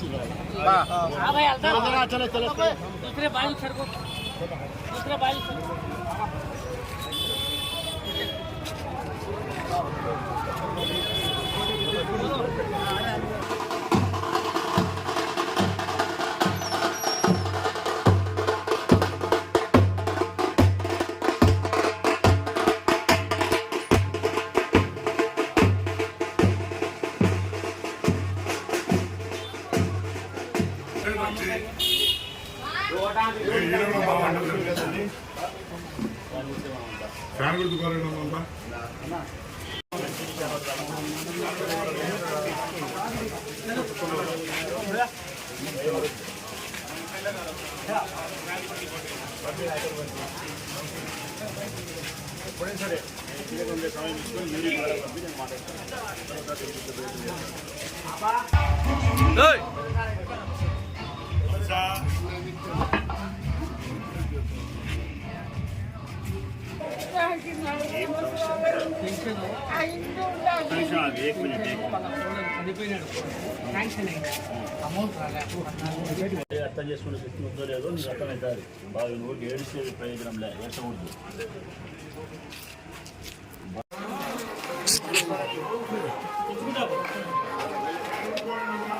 हाँ भाई अलता चले चले दूसरे बाइक सर को दूसरे बाइक सर అర్థం చేసుకునే శక్తి ఉందో లేదో నీకు అర్థమవుతుంది బాగా నువ్వు ఏడిసేది ప్రయోజనం లే ఏడ్చకూడదు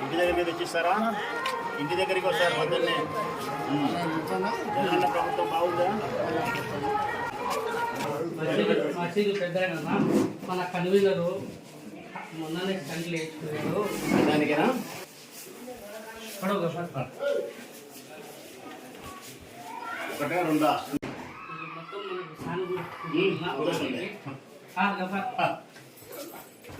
ఇంటి దగ్గరికి తెచ్చిస్తారా ఇంటి దగ్గరికి వస్తారు పొద్దున్నే. ఉమ్. జగనన్న ప్రభుత్వం బాగుందా? మసీదు పెద్ద మన కన్వీనరు మొన్ననే కంటి వేసుకున్నాడు దానికేనా? పడవ సార్? ఒకటే రెండా? ఇది మొత్తం మనకు సానుభూతి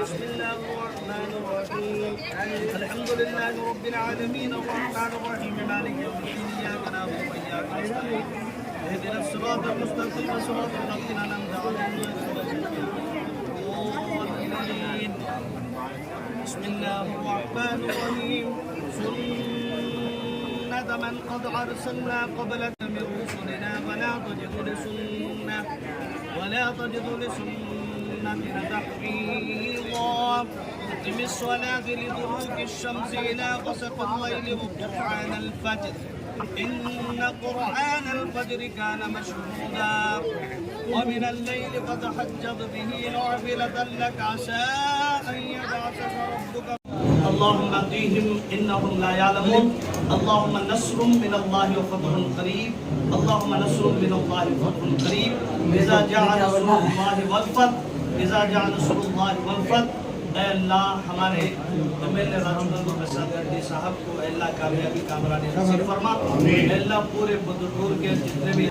بسم الله الرحمن الرحيم الحمد لله رب العالمين الرحمن الرحيم مالك يوم الدين اياك نعبد واياك نستعين اهدنا الصراط المستقيم صراط الذين انعمت عليهم الضالين. بسم الله الرحمن الرحيم سنة من قد أرسلنا قبلك من رسلنا ولا تجد لسنة ولا تجد لسنتنا تحويضا أقم الصلاة لدلوك الشمس إلى غسق الليل وقرآن الفجر إن قرآن الفجر كان مشهودا ومن الليل فتهجد به نافلة لك عسى أن يبعثك ربك اللهم اهديهم إنهم لا يعلمون. اللهم نصر من الله وفضل قريب. اللهم نصر من الله فتح قريب إذا جاء نصر الله والفتح إذا جاء نصر الله والفتح अल्लाह हमारे एमएलए राजमंदर प्रसाद रेड्डी साहब को अल्लाह कामयाबी कामरान नसीब फरमा अल्लाह पूरे बदरपुर के जितने भी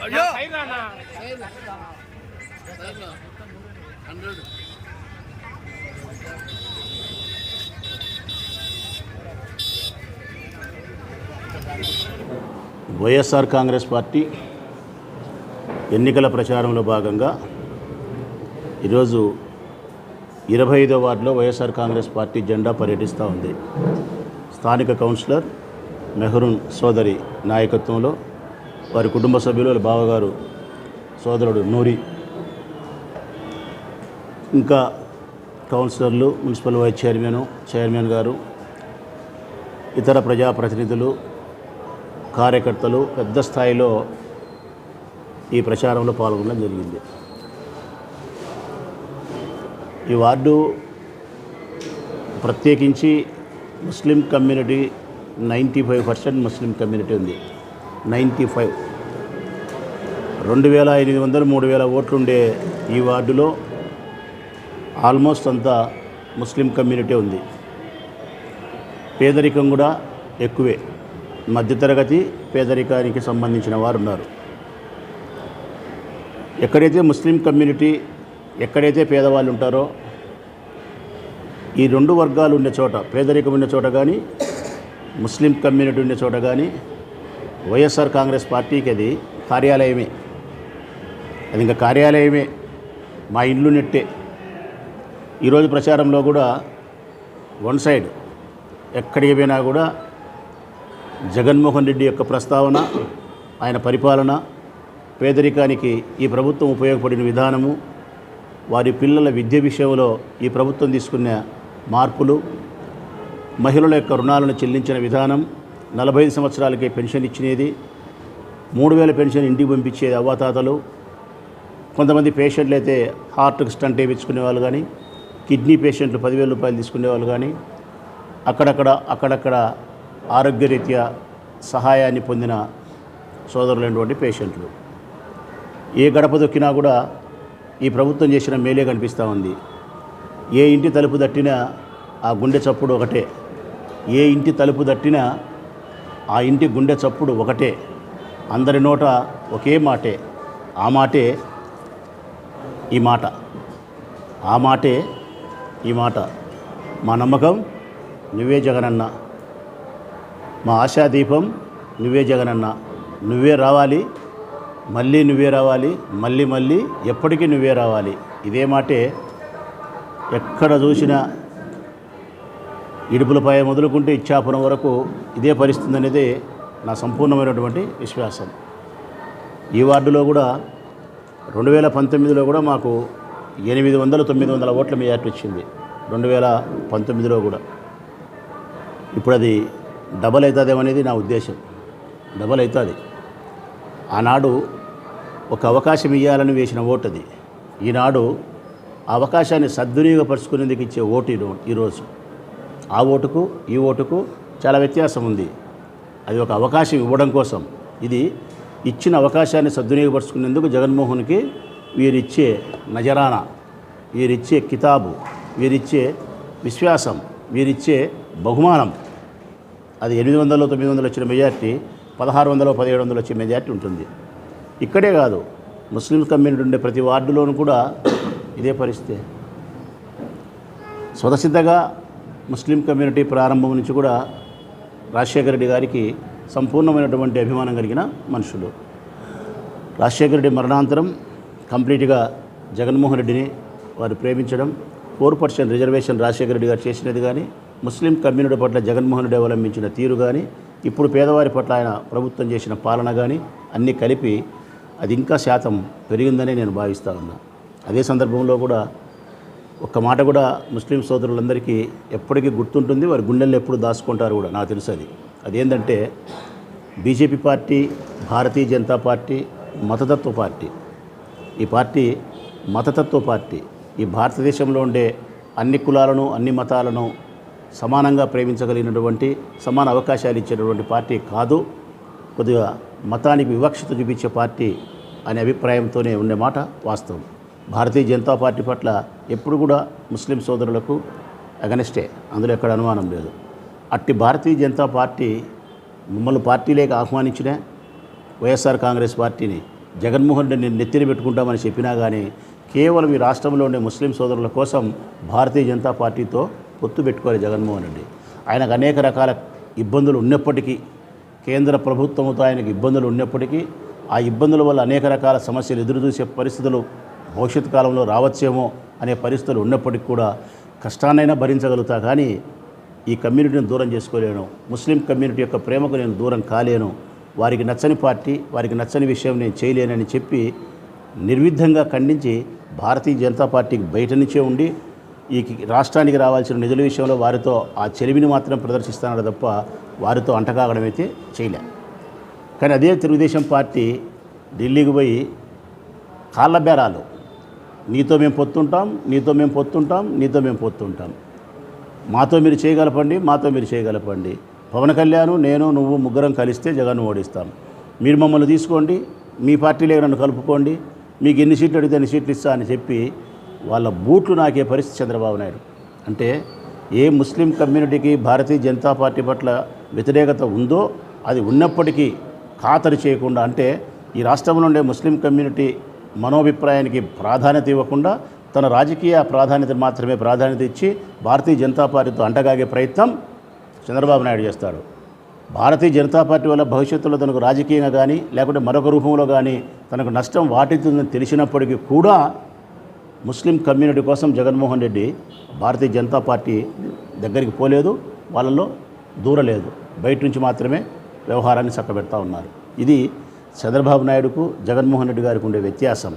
अयो सही ना ना హండ్రెడ్ వైఎస్ఆర్ కాంగ్రెస్ పార్టీ ఎన్నికల ప్రచారంలో భాగంగా ఈరోజు ఇరవై ఐదో వార్డులో వైఎస్ఆర్ కాంగ్రెస్ పార్టీ జెండా పర్యటిస్తూ ఉంది. స్థానిక కౌన్సిలర్ మెహరూన్ సోదరి నాయకత్వంలో వారి కుటుంబ సభ్యులు బావగారు సోదరుడు నూరి ఇంకా కౌన్సిలర్లు మున్సిపల్ వైస్ చైర్మన్ చైర్మన్ గారు ఇతర ప్రజాప్రతినిధులు కార్యకర్తలు పెద్ద స్థాయిలో ఈ ప్రచారంలో పాల్గొనడం జరిగింది. ఈ వార్డు ప్రత్యేకించి Muslim community ninety five percent Muslim community ఉంది. Ninety five. రెండు వేల ఎనిమిది వందలు మూడు వేల ఓట్లుండే ఈ వార్డులో ఆల్మోస్ట్ అంతా ముస్లిం కమ్యూనిటీ ఉంది. పేదరికం కూడా ఎక్కువే. మధ్యతరగతి పేదరికానికి సంబంధించిన వారు ఉన్నారు ఎక్కడైతే ముస్లిం కమ్యూనిటీ ఎక్కడైతే పేదవాళ్ళు ఉంటారో ఈ రెండు వర్గాలు ఉండే చోట పేదరికం ఉన్న చోట కానీ ముస్లిం కమ్యూనిటీ ఉండే చోట కానీ వైఎస్ఆర్ కాంగ్రెస్ పార్టీకి అది కార్యాలయమే. అది ఇంకా కార్యాలయమే. మా ఇల్లు నెట్టే. ఈరోజు ప్రచారంలో కూడా వన్ సైడ్ ఎక్కడికి పోయినా కూడా జగన్మోహన్ రెడ్డి యొక్క ప్రస్తావన ఆయన పరిపాలన పేదరికానికి ఈ ప్రభుత్వం ఉపయోగపడిన విధానము వారి పిల్లల విద్య విషయంలో ఈ ప్రభుత్వం తీసుకున్న మార్పులు మహిళల యొక్క రుణాలను చెల్లించిన విధానం నలభై ఐదు సంవత్సరాలకే పెన్షన్ ఇచ్చినది మూడు వేల పెన్షన్ ఇంటికి పంపించేది అవ్వాతాతలు కొంతమంది పేషెంట్లు అయితే హార్ట్కి స్టంట్ వేయించుకునే వాళ్ళు కానీ కిడ్నీ పేషెంట్లు పదివేల రూపాయలు తీసుకునే వాళ్ళు కానీ అక్కడక్కడ అక్కడక్కడ ఆరోగ్యరీత్యా సహాయాన్ని పొందిన సోదరులైనటువంటి పేషెంట్లు. ఏ గడప దొక్కినా కూడా ఈ ప్రభుత్వం చేసిన మేలే కనిపిస్తూ ఉంది. ఏ ఇంటి తలుపు దట్టినా ఆ గుండె చప్పుడు ఒకటే. ఏ ఇంటి తలుపు దట్టినా ఆ ఇంటి గుండె చప్పుడు ఒకటే. అందరి నోట ఒకే మాటే. ఆ మాటే ఈ మాట. ఆ మాటే ఈ మాట. మా నమ్మకం నువ్వే జగనన్న. మా ఆశాదీపం నువ్వే జగనన్న. నువ్వే రావాలి మళ్ళీ నువ్వే రావాలి మళ్ళీ మళ్ళీ ఎప్పటికీ నువ్వే రావాలి. ఇదే మాటే ఎక్కడ చూసినా ఇడుపులపై మొదలుకుంటే ఇచ్చాపురం వరకు ఇదే పరిస్థితి అనేది నా సంపూర్ణమైనటువంటి విశ్వాసం. ఈ వార్డులో కూడా రెండు వేల పంతొమ్మిదిలో కూడా మాకు ఎనిమిది వందల తొమ్మిది వందల ఓట్ల మెజార్టీ వచ్చింది రెండు వేల పంతొమ్మిదిలో కూడా. ఇప్పుడు అది డబల్ అవుతుందేమో అనేది నా ఉద్దేశం. డబల్ అవుతుంది. ఆనాడు ఒక అవకాశం ఇవ్వాలని వేసిన ఓటు అది ఈనాడు ఆ అవకాశాన్ని సద్వినియోగపరుచుకునేందుకు ఇచ్చే ఓటు ఈరో- ఈరోజు. ఆ ఓటుకు ఈ ఓటుకు చాలా వ్యత్యాసం ఉంది. అది ఒక అవకాశం ఇవ్వడం కోసం. ఇది ఇచ్చిన అవకాశాన్ని సద్వినియోగపరుచుకునేందుకు జగన్మోహన్కి వీరిచ్చే నజరానా వీరిచ్చే కితాబు వీరిచ్చే విశ్వాసం వీరిచ్చే బహుమానం. అది ఎనిమిది వందలు తొమ్మిది వందలు వచ్చిన మెజార్టీ పదహారు వందలు పదిహేడు వందలు వచ్చే మెజార్టీ ఉంటుంది. ఇక్కడే కాదు ముస్లిం కమ్యూనిటీ ఉండే ప్రతి వార్డులోనూ కూడా ఇదే పరిస్థితి. స్వతసిద్ధగా ముస్లిం కమ్యూనిటీ ప్రారంభం నుంచి కూడా రాజశేఖర రెడ్డి గారికి సంపూర్ణమైనటువంటి అభిమానం కలిగిన మనుషులు. రాజశేఖర రెడ్డి మరణాంతరం కంప్లీట్గా జగన్మోహన్ రెడ్డిని వారు ప్రేమించడం four percent reservation Rajasekhara Reddy garu చేసినది కానీ ముస్లిం కమ్యూనిటీ పట్ల జగన్మోహన్ రెడ్డి అవలంబించిన తీరు కానీ ఇప్పుడు పేదవారి పట్ల ఆయన ప్రభుత్వం చేసిన పాలన కానీ అన్నీ కలిపి అది ఇంకా శాతం పెరిగిందని నేను భావిస్తా ఉన్నా. అదే సందర్భంలో కూడా ఒక్క మాట కూడా ముస్లిం సోదరులందరికీ ఎప్పటికీ గుర్తుంటుంది వారి గుండెల్లో ఎప్పుడు దాచుకుంటారు కూడా నాకు తెలుసు అది. అదేంటంటే BJP party Bharatiya Janata party మతతత్వ పార్టీ ఈ పార్టీ మతతత్వ పార్టీ. ఈ భారతదేశంలో ఉండే అన్ని కులాలను అన్ని మతాలను సమానంగా ప్రేమించగలిగినటువంటి సమాన అవకాశాలు ఇచ్చేటటువంటి పార్టీ కాదు. కొద్దిగా మతానికి వివక్షత చూపించే పార్టీ అనే అభిప్రాయంతోనే ఉండే మాట వాస్తవం. భారతీయ జనతా పార్టీ పట్ల ఎప్పుడు కూడా ముస్లిం సోదరులకు అగనెస్టే. అందులో ఎక్కడ అనుమానం లేదు. అట్టి భారతీయ జనతా పార్టీ మిమ్మల్ని పార్టీలోకి ఆహ్వానించిన వైఎస్ఆర్ కాంగ్రెస్ పార్టీని జగన్మోహన్ రెడ్డిని నెత్తిన పెట్టుకుంటామని చెప్పినా కానీ కేవలం ఈ రాష్ట్రంలో ఉండే ముస్లిం సోదరుల కోసం భారతీయ జనతా పార్టీతో పొత్తు పెట్టుకోవాలి జగన్మోహన్ రెడ్డి. ఆయనకు అనేక రకాల ఇబ్బందులు ఉన్నప్పటికీ కేంద్ర ప్రభుత్వంతో ఆయనకు ఇబ్బందులు ఉన్నప్పటికీ ఆ ఇబ్బందుల వల్ల అనేక రకాల సమస్యలు ఎదురుచూసే పరిస్థితులు భవిష్యత్ కాలంలో రావచ్చేమో అనే పరిస్థితులు ఉన్నప్పటికీ కూడా కష్టాన్నైనా భరించగలుగుతా కానీ ఈ కమ్యూనిటీని దూరం చేసుకోలేను. ముస్లిం కమ్యూనిటీ యొక్క ప్రేమకు నేను దూరం కాలేను. వారికి నచ్చని పార్టీ వారికి నచ్చని విషయం నేను చేయలేనని చెప్పి నిర్విద్ధంగా ఖండించి భారతీయ జనతా పార్టీకి బయట నుంచే ఉండి ఈ రాష్ట్రానికి రావాల్సిన నిధుల విషయంలో వారితో ఆ చెలిమిని మాత్రం ప్రదర్శిస్తున్నాడు తప్ప వారితో అంటకాగడం అయితే చేయలే. కానీ అదే తెలుగుదేశం పార్టీ ఢిల్లీకి పోయి కాళ్ళ బేరాలు. నీతో మేము పొత్తుంటాం నీతో మేము పొత్తుంటాం నీతో మేము పొత్తుంటాం. మాతో మీరు చేయగలపండి మాతో మీరు చేయగలపండి. పవన్ కళ్యాణ్ నేను నువ్వు ముగ్గురం కలిస్తే జగన్ ఓడిస్తాం. మీరు మమ్మల్ని తీసుకోండి మీ పార్టీలో నన్ను కలుపుకోండి మీకు ఎన్ని సీట్లు అడిగితే ఎన్ని సీట్లు ఇస్తా అని చెప్పి వాళ్ళ బూట్లు నాకే పరిస్థితి చంద్రబాబు నాయుడు. అంటే ఏ ముస్లిం కమ్యూనిటీకి భారతీయ జనతా పార్టీ పట్ల వ్యతిరేకత ఉందో అది ఉన్నప్పటికీ ఖాతరు చేయకుండా అంటే ఈ రాష్ట్రంలో ఉండే ముస్లిం కమ్యూనిటీ మనోభిప్రాయానికి ప్రాధాన్యత ఇవ్వకుండా తన రాజకీయ ప్రాధాన్యత మాత్రమే ప్రాధాన్యత ఇచ్చి భారతీయ జనతా పార్టీతో అంటగాగే ప్రయత్నం చంద్రబాబు నాయుడు చేస్తాడు భారతీయ జనతా పార్టీ వల్ల భవిష్యత్తులో తనకు రాజకీయంగా కానీ లేకుంటే మరొక రూపంలో కానీ తనకు నష్టం వాటిల్తుందని తెలిసినప్పటికీ కూడా ముస్లిం కమ్యూనిటీ కోసం జగన్మోహన్ రెడ్డి భారతీయ జనతా పార్టీ దగ్గరికి పోలేదు వాళ్ళలో దూరలేదు. బయట నుంచి మాత్రమే వ్యవహారాన్ని చక్కబెడతా ఉన్నారు. ఇది చంద్రబాబు నాయుడుకు జగన్మోహన్ రెడ్డి గారికి ఉండే వ్యత్యాసం.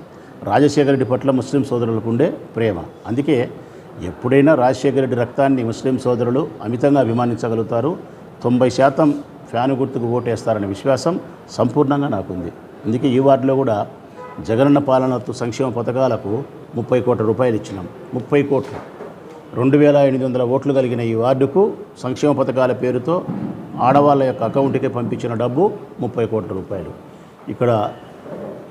రాజశేఖర రెడ్డి పట్ల ముస్లిం సోదరులకు ఉండే ప్రేమ. అందుకే ఎప్పుడైనా రాజశేఖర రెడ్డి రక్తాన్ని ముస్లిం సోదరులు అమితంగా అభిమానించగలుగుతారు. తొంభై శాతం ఫ్యాను గుర్తుకు ఓటేస్తారనే విశ్వాసం సంపూర్ణంగా నాకుంది. అందుకే ఈ వార్డులో కూడా జగనన్న పాలనతో సంక్షేమ పథకాలకు ముప్పై కోట్ల రూపాయలు ఇచ్చినాం. ముప్పై కోట్లు. రెండు వేల ఎనిమిది వందల ఓట్లు కలిగిన ఈ వార్డుకు సంక్షేమ పథకాల పేరుతో ఆడవాళ్ళ యొక్క అకౌంట్కే పంపించిన డబ్బు ముప్పై కోట్ల రూపాయలు. ఇక్కడ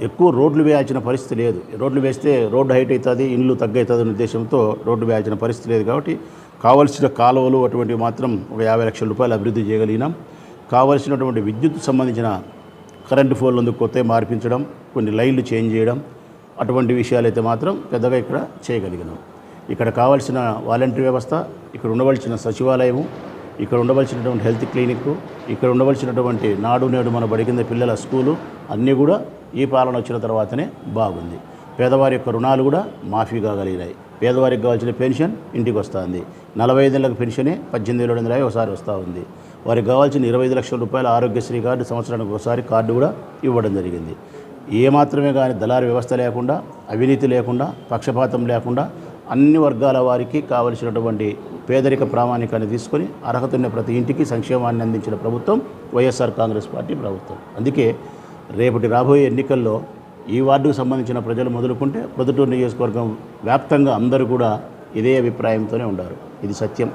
ఎక్కువ రోడ్లు వేయాల్సిన పరిస్థితి లేదు. రోడ్లు వేస్తే రోడ్డు హైట్ అవుతుంది ఇండ్లు తగ్గవుతుంది అనే ఉద్దేశంతో రోడ్డు వేయాల్సిన పరిస్థితి లేదు కాబట్టి కావలసిన కాలువలు అటువంటివి మాత్రం ఒక యాభై లక్షల రూపాయలు అభివృద్ధి చేయగలిగినాం. కావలసినటువంటి విద్యుత్ సంబంధించిన కరెంటు ఫోన్లు అందుకు కొత్త మార్పించడం కొన్ని లైన్లు చేంజ్ చేయడం అటువంటి విషయాలైతే మాత్రం పెద్దగా ఇక్కడ చేయగలిగినాం. ఇక్కడ కావాల్సిన వాలంటరీ వ్యవస్థ ఇక్కడ ఉండవలసిన సచివాలయము ఇక్కడ ఉండవలసినటువంటి హెల్త్ క్లినిక్ ఇక్కడ ఉండవలసినటువంటి నాడు నేడు మన బడి కింద పిల్లల స్కూలు అన్నీ కూడా ఈ పాలన వచ్చిన తర్వాతనే బాగుంది. పేదవారి యొక్క రుణాలు కూడా మాఫీ కాగలిగినాయి పేదవారికి కావాల్సిన పెన్షన్ ఇంటికి వస్తుంది. నలభై ఐదేళ్ళకి పెన్షనే పద్దెనిమిది వేల వందల ఒకసారి వస్తూ ఉంది. వారికి కావాల్సిన ఇరవై ఐదు లక్షల రూపాయల ఆరోగ్యశ్రీ కార్డు సంవత్సరానికి ఒకసారి కార్డు కూడా ఇవ్వడం జరిగింది. ఏ మాత్రమే కానీ దళారు వ్యవస్థ లేకుండా అవినీతి లేకుండా పక్షపాతం లేకుండా అన్ని వర్గాల వారికి కావలసినటువంటి పేదరిక ప్రామాణికాన్ని తీసుకొని అర్హత ఉన్న ప్రతి ఇంటికి సంక్షేమాన్ని అందించిన ప్రభుత్వం వైఎస్ఆర్ కాంగ్రెస్ పార్టీ ప్రభుత్వం. అందుకే రేపటి రాబోయే ఎన్నికల్లో ఈ వార్డుకు సంబంధించిన ప్రజలు మొదలుకుంటే ప్రొద్దుటూరు నియోజకవర్గం వ్యాప్తంగా అందరూ కూడా ఇదే అభిప్రాయంతోనే ఉండారు. ఇది సత్యం.